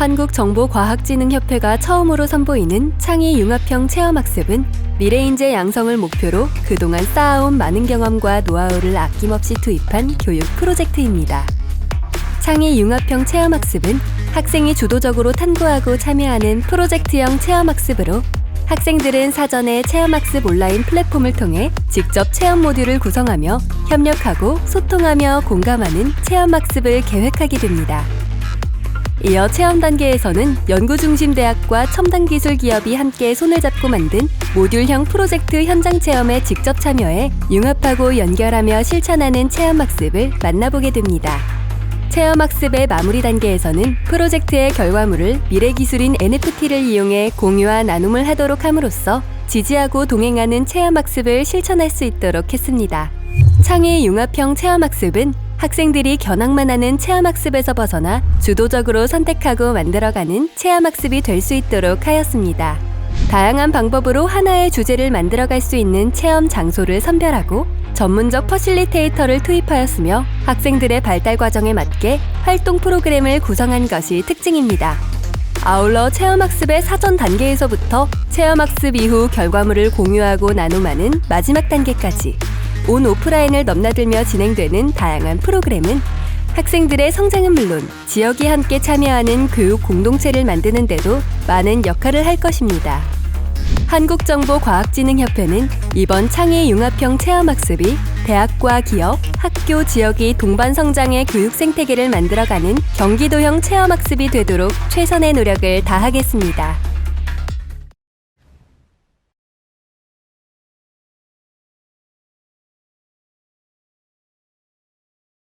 한국정보과학진흥협회가 처음으로 선보이는 창의 융합형 체험학습은 미래인재 양성을 목표로 그동안 쌓아온 많은 경험과 노하우를 아낌없이 투입한 교육 프로젝트입니다. 창의 융합형 체험학습은 학생이 주도적으로 탐구하고 참여하는 프로젝트형 체험학습으로 학생들은 사전에 체험학습 온라인 플랫폼을 통해 직접 체험 모듈을 구성하며 협력하고 소통하며 공감하는 체험학습을 계획하게 됩니다. 이어 체험 단계에서는 연구 중심 대학과 첨단 기술 기업이 함께 손을 잡고 만든 모듈형 프로젝트 현장 체험에 직접 참여해 융합하고 연결하며 실천하는 체험 학습을 만나보게 됩니다. 체험 학습의 마무리 단계에서는 프로젝트의 결과물을 미래 기술인 NFT를 이용해 공유와 나눔을 하도록 함으로써 지지하고 동행하는 체험 학습을 실천할 수 있도록 했습니다. 창의 융합형 체험 학습은 학생들이 견학만 하는 체험 학습에서 벗어나 주도적으로 선택하고 만들어가는 체험 학습이 될 수 있도록 하였습니다. 다양한 방법으로 하나의 주제를 만들어갈 수 있는 체험 장소를 선별하고 전문적 퍼실리테이터를 투입하였으며 학생들의 발달 과정에 맞게 활동 프로그램을 구성한 것이 특징입니다. 아울러 체험학습의 사전 단계에서부터 체험학습 이후 결과물을 공유하고 나눔하는 마지막 단계까지 온 오프라인을 넘나들며 진행되는 다양한 프로그램은 학생들의 성장은 물론 지역이 함께 참여하는 교육 공동체를 만드는 데도 많은 역할을 할 것입니다. 한국정보과학진흥협회는 이번 창의 융합형 체험학습이 대학과 기업, 학교 지역이 동반 성장의 교육 생태계를 만들어가는 경기도형 체험학습이 되도록 최선의 노력을 다하겠습니다.